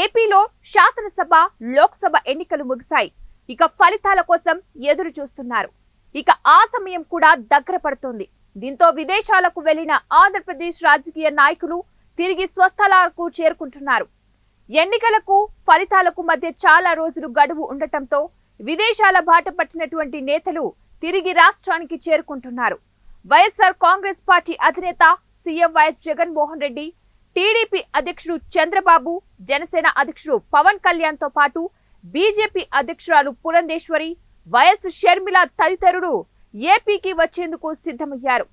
ఏపీలో శాసనసభ లోక్సభ ఎన్నికలు ముగిశాయి. ఇక ఫలితాల కోసం ఎదురు చూస్తున్నారు. ఇక ఆ సమయం కూడా దగ్గర పడుతుంది. దీంతో విదేశాలకు వెళ్ళిన ఆంధ్రప్రదేశ్ రాజకీయ నాయకులు తిరిగి స్వస్థలాలకు చేరుకుంటున్నారు. ఎన్నికలకు ఫలితాలకు మధ్య చాలా రోజులు గడువు ఉండటంతో విదేశాల బాట పట్టినటువంటి నేతలు తిరిగి రాష్ట్రానికి చేరుకుంటున్నారు. వైఎస్ఆర్ కాంగ్రెస్ పార్టీ అధినేత CM YS Jaganmohan Reddy TDP అధ్యక్షుడు చంద్రబాబు జనసేన అధ్యక్షుడు పవన్ కళ్యాణ్తో పాటు బీజేపీ అధ్యక్షురాలు పురంధేశ్వరి వైఎస్ షర్మిల తదితరులు ఏపీకి వచ్చేందుకు సిద్ధమయ్యారు.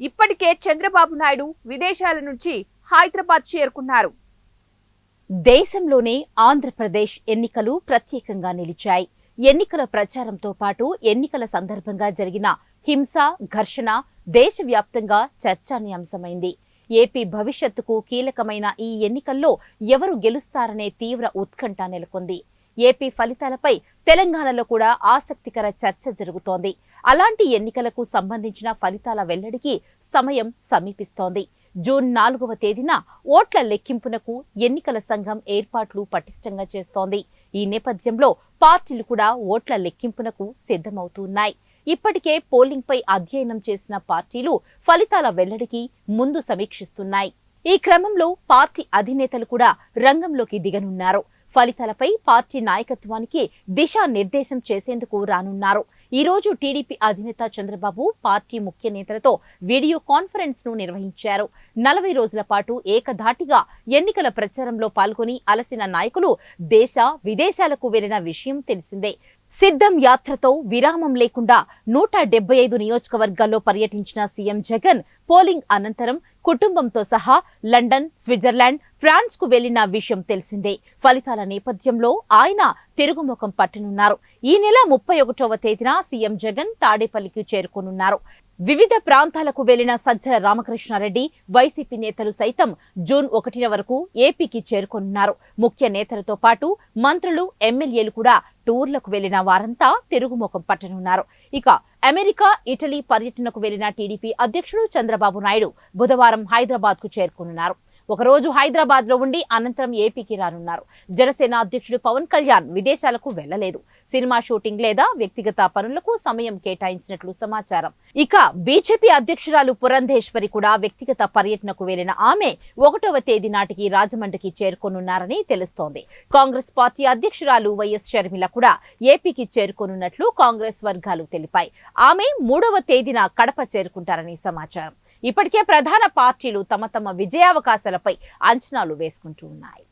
ఇప్పటికే చంద్రబాబు నాయుడు విదేశాల నుంచి హైదరాబాద్ చేరుకున్నారు. దేశంలోనే ఆంధ్రప్రదేశ్ ఎన్నికలు ప్రత్యేకంగా నిలిచాయి. ఎన్నికల ప్రచారంతో పాటు ఎన్నికల సందర్భంగా జరిగిన హింస ఘర్షణ దేశవ్యాప్తంగా చర్చానీయాంశమైంది. ఏపీ భవిష్యత్తుకు కీలకమైన ఈ ఎన్నికల్లో ఎవరు గెలుస్తారనే తీవ్ర ఉత్కంఠ నెలకొంది. ఏపీ ఫలితాలపై తెలంగాణలో కూడా ఆసక్తికర చర్చ జరుగుతోంది. అలాంటి ఎన్నికలకు సంబంధించిన ఫలితాల వెల్లడికి సమయం సమీపిస్తోంది. జూన్ నాలుగవ తేదీన ఓట్ల లెక్కింపునకు ఎన్నికల సంఘం ఏర్పాట్లు పటిష్టంగా చేస్తోంది. ఈ నేపథ్యంలో పార్టీలు కూడా ఓట్ల లెక్కింపునకు సిద్ధమవుతున్నాయి ఇప్పటికే పోలింగ్ పై అధ్యయనం చేసిన పార్టీలు ఫలితాల వెల్లడికి ముందు సమీక్షిస్తున్నాయి. ఈ క్రమంలో పార్టీ అధినేతలు కూడా రంగంలోకి దిగనున్నారు. ఫలితాలపై పార్టీ నాయకత్వానికి దిశానిర్దేశం చేసేందుకు రానున్నారు. ఈ రోజు టీడీపీ అధినేత చంద్రబాబు పార్టీ ముఖ్య నేతలతో వీడియో కాన్ఫరెన్స్ను నిర్వహించారు. నలభై రోజుల పాటు ఏకధాటిగా ఎన్నికల ప్రచారంలో పాల్గొని అలసిన నాయకులు దేశ విదేశాలకు వెళ్ళిన విషయం తెలిసిందే. సిద్ధం యాత్రతో విరామం లేకుండా నూట డెబ్బై ఐదు నియోజకవర్గాల్లో పర్యటించిన సీఎం జగన్ పోలింగ్ అనంతరం కుటుంబంతో సహా లండన్ స్విట్జర్లాండ్ ఫ్రాన్స్కు వెళ్ళిన విషయం తెలిసిందే. ఫలితాల నేపథ్యంలో ఆయన తిరుగుముఖం పట్టనున్నారు. ఈ నెల ముప్పై ఒకటవ తేదీన సీఎం జగన్ తాడేపల్లికి చేరుకోనున్నారు. వివిధ ప్రాంతాలకు వెళ్ళిన సజ్జల రామకృష్ణారెడ్డి వైసీపీ నేతలు సైతం జూన్ ఒకటిన వరకు ఏపీకి చేరుకోనున్నారు. ముఖ్య నేతలతో పాటు మంత్రులు ఎమ్మెల్యేలు కూడా టూర్లకు వెళ్ళిన వారంతా తిరుగుముఖం పట్టనున్నారు. ఇక అమెరికా ఇటలీ పర్యటనకు వెళ్ళిన టీడీపీ అధ్యక్షుడు చంద్రబాబు నాయుడు బుధవారం హైదరాబాద్కు చేరుకున్నారు ఒకరోజు హైదరాబాద్లో ఉండి అనంతరం ఏపీకి రానున్నారు. జనసేన అధ్యక్షుడు పవన్ కళ్యాణ్ విదేశాలకు వెళ్ళలేదు సినిమా షూటింగ్ లేదా వ్యక్తిగత పనులకు సమయం కేటాయించినట్లు సమాచారం. ఇక బీజేపీ అధ్యక్షురాలు పురంధేశ్వరి కూడా వ్యక్తిగత పర్యటనకు వెళ్ళిన ఆమె ఒకటవ తేదీ నాటికి రాజమండ్రికి చేరుకోనున్నారని తెలుస్తోంది. కాంగ్రెస్ పార్టీ అధ్యక్షురాలు వైఎస్ షర్మిల కూడా ఏపీకి చేరుకోనున్నట్లు కాంగ్రెస్ వర్గాలు తెలిపాయి. ఆమె మూడవ తేదీన కడప చేరుకుంటారని సమాచారం. ఇప్పటికే ప్రధాన పార్టీలు తమ తమ విజయావకాశాలపై అంచనాలు వేసుకుంటూ ఉన్నాయి.